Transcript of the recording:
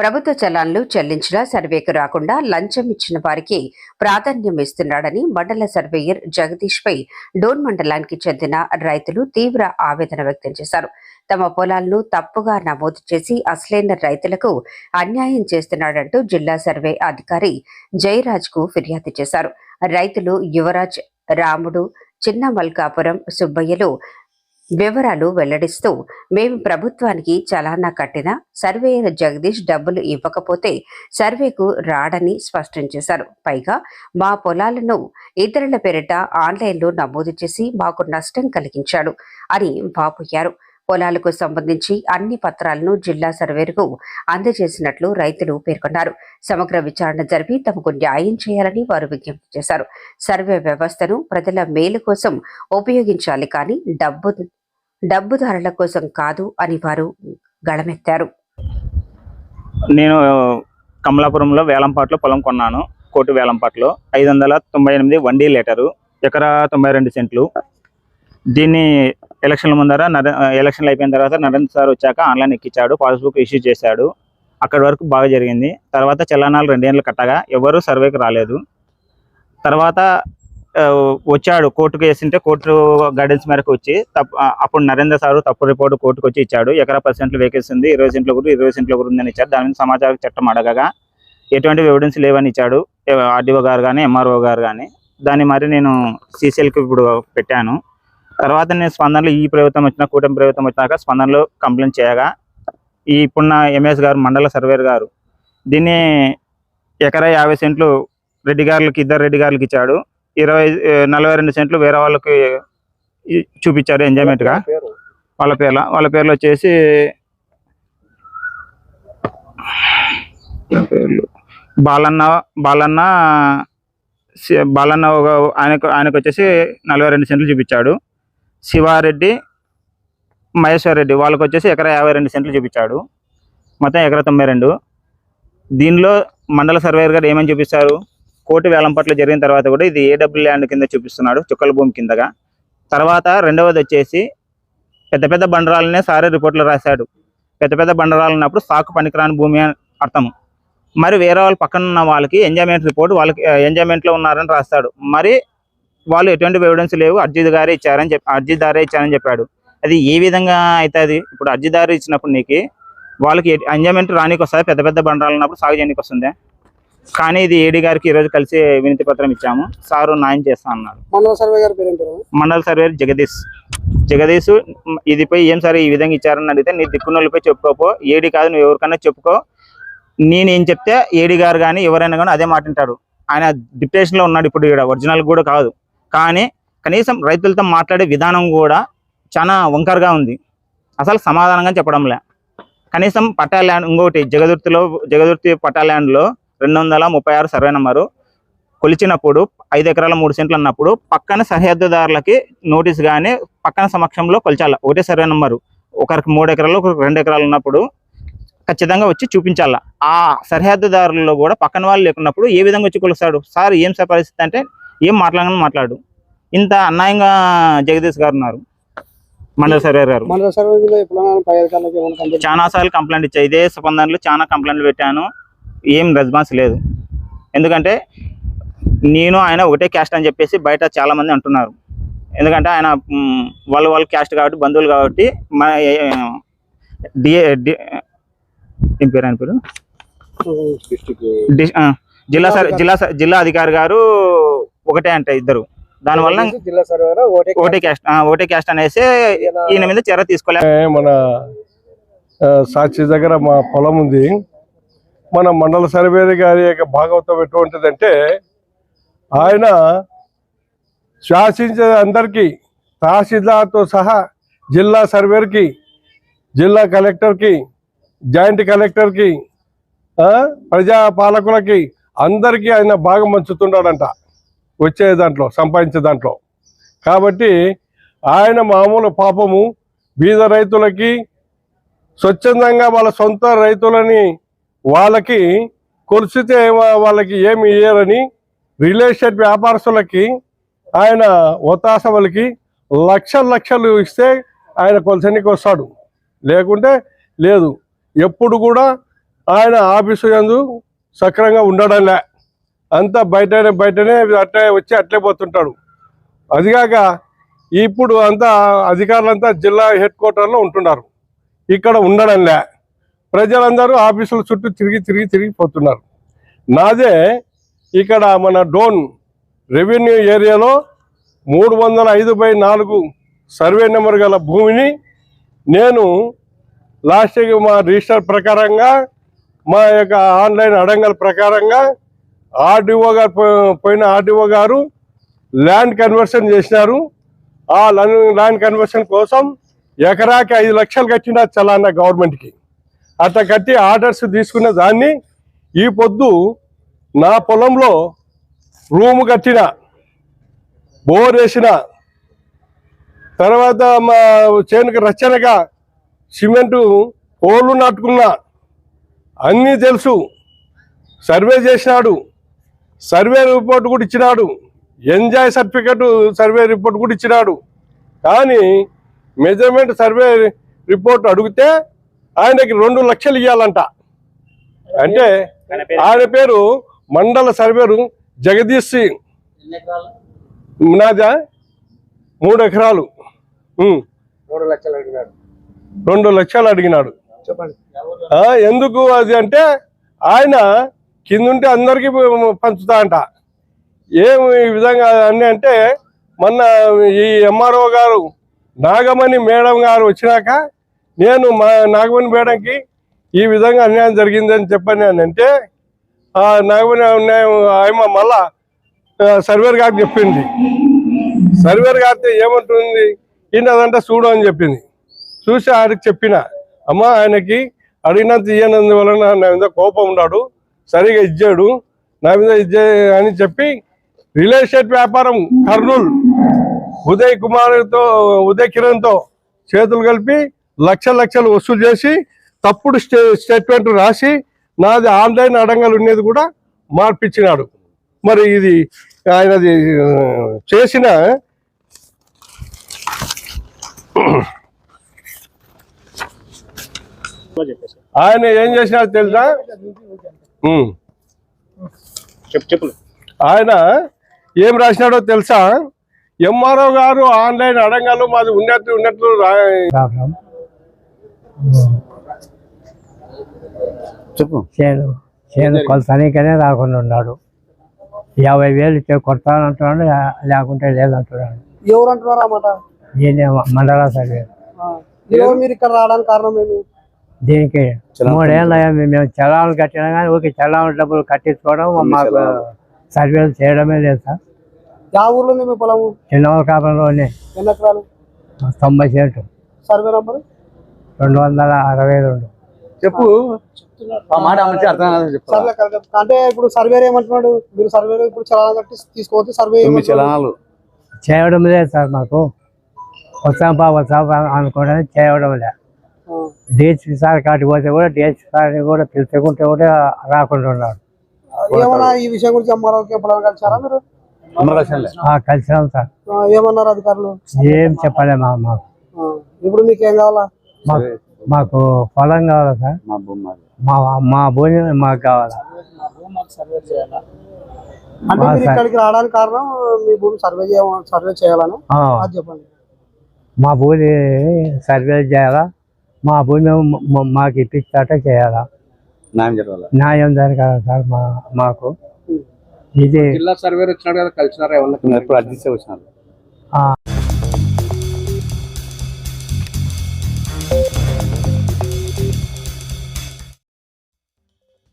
ప్రభుత్వ చలాన్లు చెల్లించినా సర్వేకు రాకుండా లంచం ఇచ్చిన వారికి ప్రాధాన్యం ఇస్తున్నాడని మండల సర్వేయర్ జగదీష్ పై డోన్ మండలానికి చెందిన రైతులు తీవ్ర ఆవేదన వ్యక్తం చేశారు. తమ పొలాలను తప్పుగా నమోదు చేసి అసలైన రైతులకు అన్యాయం చేస్తున్నాడంటూ జిల్లా సర్వే అధికారి జయరాజ్కు ఫిర్యాదు చేశారు. రైతులు యువరాజ్ రాముడు చిన్న మల్కాపురం సుబ్బయ్యలు వివరాలు వెల్లడిస్తూ మేము ప్రభుత్వానికి చలానా కట్టిన సర్వేయర్ జగదీష్ డబ్బులు ఇవ్వకపోతే సర్వేకు రాడని స్పష్టం చేశారు. పైగా మా పొలాలను ఇతరుల పేరిట ఆన్లైన్లో నమోదు చేసి మాకు నష్టం కలిగించాడు అని వాపోయారు పొలాలకు సంబంధించి అన్ని పత్రాలను జిల్లా సర్వేరుకు అందజేసినట్లు రైతులు పేర్కొన్నారు. సమగ్ర విచారణ జరిపి తమకు న్యాయం చేయాలని వారు విజ్ఞప్తి చేశారు. సర్వే వ్యవస్థను ప్రజల మేలు కోసం ఉపయోగించాలి కానీ డబ్బు డబ్బుదారుల కోసం కాదు అని వారు గళమెత్తారు. నేను కమలాపురంలో వేలంపాట్లో పొలం కొన్నాను. కోటి వేలంపాట్లో ఐదు వందల తొంభై ఎనిమిది వన్ డీ లీటరు ఎకరా తొంభై రెండు సెంట్లు. దీన్ని ఎలక్షన్ల ముందర ఎలక్షన్లు అయిపోయిన తర్వాత నరేంద్ర సార్ వచ్చాక ఆన్లైన్ ఎక్కించాడు పాస్బుక్ ఇష్యూ చేశాడు. అక్కడి వరకు బాగా జరిగింది. తర్వాత చలనాలు రెండేళ్ళు కట్టగా ఎవరు సర్వేకి రాలేదు. తర్వాత వచ్చాడు కోర్టుకు వేసింటే కోర్టు గైడెన్స్ మేరకు వచ్చి అప్పుడు నరేంద్ర సార్ తప్పు రిపోర్ట్ కోర్టుకు వచ్చి ఇచ్చాడు. ఎకరా పది సెంట్లు ఉంది ఇరవై సెంట్లు గురి ఇరవై సెంట్లు గురి ఉందని ఇచ్చాడు. దాని మీద సమాచార చట్టం అడగగా ఎటువంటి ఎవిడెన్స్ లేవని ఇచ్చాడు. ఆర్డీఓ గారు కానీ ఎంఆర్ఓ గారు కానీ దాన్ని మరి నేను సీసీఎల్కి ఇప్పుడు పెట్టాను. తర్వాత నేను స్పందనలో ఈ ప్రభుత్వం వచ్చిన కూటమి ప్రభుత్వం వచ్చినాక స్పందనలో కంప్లైంట్ చేయగా ఈ ఇప్పుడున్న ఎంఎస్ గారు మండల సర్వేర్ గారు దీన్ని ఎకరా యాభై సెంట్లు రెడ్డి గారులకి ఇద్దరు రెడ్డి గారులకి ఇచ్చాడు. ఇరవై నలభై రెండు సెంట్లు వేరే వాళ్ళకి చూపించారు ఎంజాయ్మెంట్గా వాళ్ళ పేర్ల వాళ్ళ పేర్లు వచ్చేసి పేర్లు. బాలన్న బాలన్న బాలన్న ఒక ఆయనకు ఆయనకు వచ్చేసి నలభై రెండు సెంట్లు చూపించాడు. శివారెడ్డి మహేశ్వర్ రెడ్డి వాళ్ళకి వచ్చేసి ఎకరా యాభై రెండు సెంట్లు చూపించాడు. మొత్తం ఎకరా తొంభై రెండు. దీనిలో మండల సర్వేయర్ గారు ఏమని చూపిస్తారు? కోటి వేలంపట్ల జరిగిన తర్వాత కూడా ఇది ఏడబ్ల్యూ ల్యాండ్ కింద చూపిస్తున్నాడు చుక్కల భూమి కిందగా. తర్వాత రెండవది వచ్చేసి పెద్ద పెద్ద బండరాలనే సారే రిపోర్ట్లు రాశాడు. పెద్ద పెద్ద బండరాలు ఉన్నప్పుడు సాకు పనికిరాని భూమి అని అర్థం. మరి వేరే వాళ్ళు పక్కన ఉన్న వాళ్ళకి ఎంజాయ్మెంట్ రిపోర్ట్ వాళ్ళకి ఎంజాయ్మెంట్లో ఉన్నారని రాస్తాడు. మరి వాళ్ళు ఎటువంటి ఎవిడెన్స్ లేవు అర్జీదారే ఇచ్చారని చెప్పి అర్జీదారే ఇచ్చారని చెప్పాడు. అది ఏ విధంగా అవుతుంది ఇప్పుడు అర్జీదారు ఇచ్చినప్పుడు నీకు వాళ్ళకి ఎంజాయ్మెంట్ రానికి వస్తుంది పెద్ద పెద్ద బండరాలు ఉన్నప్పుడు సాగు చేయడానికి వస్తుంది కానీ ఇది ఏడీ గారికి ఈ రోజు కలిసి వినతి పత్రం ఇచ్చాము. సారు న్యాయం చేస్తా అన్నారు మండల సర్వే గారి పేరు మండల సర్వేర్ జగదీష్. జగదీష్ మ్, ఇది పోయి ఏం సరే ఈ విధంగా ఇచ్చారని అడిగితే నీ దిక్కునోళ్ళపై చెప్పుకోపో. ఏడి కాదు నువ్వు ఎవరికైనా చెప్పుకో. నేను ఏం చెప్తే ఏడి గారు కానీ ఎవరైనా కానీ అదే మాట వింటారు ఆయన డిప్రెషన్లో ఉన్నాడు ఇప్పుడు ఇక్కడ ఒరిజినల్ కూడా కాదు. కానీ కనీసం రైతులతో మాట్లాడే విధానం కూడా చాలా వంకరగా ఉంది. అసలు సమాధానంగా చెప్పడంలే. కనీసం పట్టా ల్యాండ్ ఇంకోటి జగదుర్తిలో జగదుర్తి పట్టా ల్యాండ్లో రెండు వందల ముప్పై ఆరు సర్వే నెంబరు. కొలిచినప్పుడు ఐదు ఎకరాల మూడు సెంట్లు అన్నప్పుడు పక్కన సరిహద్దుదారులకి నోటీస్ గానీ పక్కన సమక్షంలో కొలిచాల. ఒకటే సర్వే నెంబరు. ఒకరికి మూడు ఎకరాలు ఒకరికి రెండు ఎకరాలు ఉన్నప్పుడు ఖచ్చితంగా వచ్చి చూపించాల. ఆ సరిహద్దుదారుల్లో కూడా పక్కన వాళ్ళు లేకున్నప్పుడు ఏ విధంగా వచ్చి కొలుస్తాడు? సార్ ఏం సార్ పరిస్థితి అంటే ఏం మాట్లాడని మాట్లాడు. ఇంత అన్యాయంగా జగదీష్ గారు ఉన్నారు. మండల గారు. సర్వే కంప్లైంట్ చాలా సార్లు కంప్లైంట్ ఇచ్చా ఇదే స్పందనలు చాలా కంప్లైంట్లు పెట్టాను. ఏం రెస్పాన్స్ లేదు. ఎందుకంటే నేను ఆయన ఒకటే క్యాస్ట్ అని చెప్పేసి బయట చాలా మంది అంటున్నారు. ఎందుకంటే ఆయన వాళ్ళు వాళ్ళ క్యాస్ట్ కాబట్టి బంధువులు కాబట్టి మన డిఏ ఏం పేరు ఆయన పేరు? జిల్లా సర్ జిల్లా సర్- జిల్లా అధికారి గారు ఒకటే అంటే ఇద్దరు. దానివల్ల జిల్లా సర్వే ఓటే ఒకటే క్యాస్ట్ ఒకటే క్యాస్ట్ అనేసి ఈయన మీద చర్య తీసుకోలే. మన సాక్షి దగ్గర మా పొలం ఉంది. మన మండల సర్వేది గారి యొక్క భాగవతం ఎటువంటిదంటే ఆయన శాసించే అందరికీ తహసీల్దార్తో సహా జిల్లా సర్వేర్కి జిల్లా కలెక్టర్కి జాయింట్ కలెక్టర్కి ప్రజాపాలకులకి ప్రజా పాలకులకి అందరికీ ఆయన భాగం పంచుతున్నాడంట వచ్చే దాంట్లో సంపాదించే దాంట్లో. కాబట్టి ఆయన మామూలు పాపము బీద రైతులకి స్వచ్ఛందంగా వాళ్ళ సొంత రైతులని వాళ్ళకి కొలిసితే వా- వాళ్ళకి ఏమి ఇయ్యరని రిలేషన్ వ్యాపారస్తులకి ఆయన ఒత్తాస వాళ్ళకి లక్షల లక్షలు ఇస్తే ఆయన కొలసనికి వస్తాడు. లేకుంటే లేదు. ఎప్పుడు కూడా ఆయన ఆఫీసు ఎందు సక్రంగా ఉండడంలే అంతా బయటనే బయటనే అట్లే వచ్చి అట్లే పోతుంటాడు. అదిగాక ఇప్పుడు అంతా అధికారులంతా జిల్లా హెడ్ క్వార్టర్లో ఉంటున్నారు. ఇక్కడ ఉండడంలే ప్రజలందరూ ఆఫీసుల చుట్టూ తిరిగి తిరిగి తిరిగిపోతున్నారు నాదే ఇక్కడ మన డోన్ రెవెన్యూ ఏరియాలో మూడు వందల ఐదు బై నాలుగు సర్వే నెంబర్ గల భూమిని నేను లాస్ట్ మా రిజిస్టర్ ప్రకారంగా మా యొక్క ఆన్లైన్ అడంగల ప్రకారంగా ఆర్డీఓ గారు పోయిన ఆర్డీఓ గారు ల్యాండ్ కన్వర్షన్ చేసినారు. ఆ ల్యాండ్ ల్యాండ్ కన్వర్షన్ కోసం ఎకరాకి ఐదు లక్షలు కట్టిన చలానా గవర్నమెంట్కి. అట్లా కట్టి ఆర్డర్స్ తీసుకున్న దాన్ని ఈ పొద్దు నా పొలంలో రూము కట్టిన బోర్ వేసిన తర్వాత మా చేనుకి రచనగా సిమెంటు పోలు నాటుకున్నా అన్నీ తెలుసు. సర్వే చేసినాడు. సర్వే రిపోర్ట్ కూడా ఇచ్చినాడు. ఎంజాయ్ సర్టిఫికెట్ సర్వే రిపోర్ట్ కూడా ఇచ్చినాడు. కానీ మెజర్మెంట్ సర్వే రిపోర్ట్ అడిగితే ఆయనకి రెండు లక్షలు ఇవ్వాలంట అంటే ఆయన పేరు మండల సర్వేరు జగదీష్ సింగ్. నాదా? మూడు ఎకరాలు. రెండు లక్షలు అడిగినాడు. ఎందుకు అది అంటే ఆయన కిందుంటే అందరికీ పంచుతా అంట. ఏం ఈ విధంగా అన్ని అంటే మొన్న ఈ ఎంఆర్ఓ గారు నాగమణి మేడం గారు వచ్చినాక నేను మా నాగమణి మేడంకి ఈ విధంగా అన్యాయం జరిగిందని చెప్పాను అని అంటే ఆ నాగమణి అన్యాయం ఆయమ మళ్ళా సర్వేర్ గారికి చెప్పింది. సర్వేర్ గారితో ఏమంటుంది? ఈయనదంటే చూడు అని చెప్పింది. చూసి ఆయనకి చెప్పిన అమ్మ ఆయనకి అడిగినంత ఇయ్యనందువలన నా మీద కోపం ఉన్నాడు సరిగా ఇచ్చాడు నా మీద ఇచ్చే అని చెప్పి రియల్ ఎస్టేట్ వ్యాపారం కర్నూలు ఉదయ్ కుమార్తో ఉదయ్ కిరణ్తో చేతులు కలిపి లక్ష లక్షలు వసూలు చేసి తప్పుడు స్టే స్టేట్మెంట్ రాసి నాది ఆన్లైన్ అడంగలు ఉండేది కూడా మార్పిచ్చినాడు మరి ఇది ఆయనది చేసిన ఆయన ఏం చేసినాడు తెలుసా? ఆయన ఏం రాసినాడో తెలుసా? ఎంఆర్ఓ గారు ఆన్లైన్ అడంగాలు మాది ఉన్నట్టు ఉన్నట్లు రా- ప్రాబ్లం చెప్పు. చేను చేను కొలతనికనే రాకుండా ఉన్నాడు. యాభై వేలు ఇచ్చే కొడతానంటున్నాడు లేకుంటే లేదంటున్నాడు. ఎవరు అంటున్నారు అన్నమాట ఈయన మండల సర్వే. ఎవరు మీరు ఇక్కడ రావడానికి కారణం ఏమి? దీనికి? మూడేళ్ళు అయ్యా మేము చలాలు కట్టినా కానీ ఊరికి చలాలు డబ్బులు కట్టించుకోవడం మాకు సర్వేలు చేయడమే లేదు సార్. యా ఊర్లో మీ పొలము? ఎన్ని ఎకరాలు? తొంభై సెంటు సర్వే నంబర్? రెండు వందల అరవై రెండు. చెప్పు. కరెక్ట్. అంటే ఇప్పుడు సర్వే ఏమంటున్నాడు? మీరు సర్వే ఇప్పుడు చలానా కట్టి తీసుకోవచ్చు సర్వే ఏమంటున్నాడు? చేయడం లేదు సార్ మాకు. వస్తాంపా వస్తాంపా అనుకోవడం చేయడం లేదు. డిహెచ్పి సార్ కాటికి పోతే కూడా డిహెచ్పి సార్ని కూడా పిలుచుకుంటే కూడా రాకుండా ఉన్నాడు ఏమన్నా ఈ విషయం గురించి అమ్మారావుకి ఎప్పుడైనా కలిసారా మీరు? ఆ, కలిసినాం సార్. ఆ, ఏమన్నారు అధికారులు? ఏం చెప్పలే మా మాకు. ఆ, ఇప్పుడు మీకు ఏం కావాలా? మాకు మాకు పొలం కావాలా సార్? మా మా భూమి మాకు కావాలా అంటే మీరు. ఇక్కడికి రావడానికి కారణం మీ భూమి సర్వే చేయ సర్వే చేయాలని? ఆ, అది చెప్పండి. మా భూమి సర్వే చేయాలా? మా భూమి మాకు ఇప్పించాట చేయాలా? న్యాయం జరగాల? సార్ మా మాకు? ఇది జిల్లా సర్వే వచ్చినాడు కదా కలిసినారా ఇప్పుడు అడ్జస్ట్ వచ్చినారు. ఆ,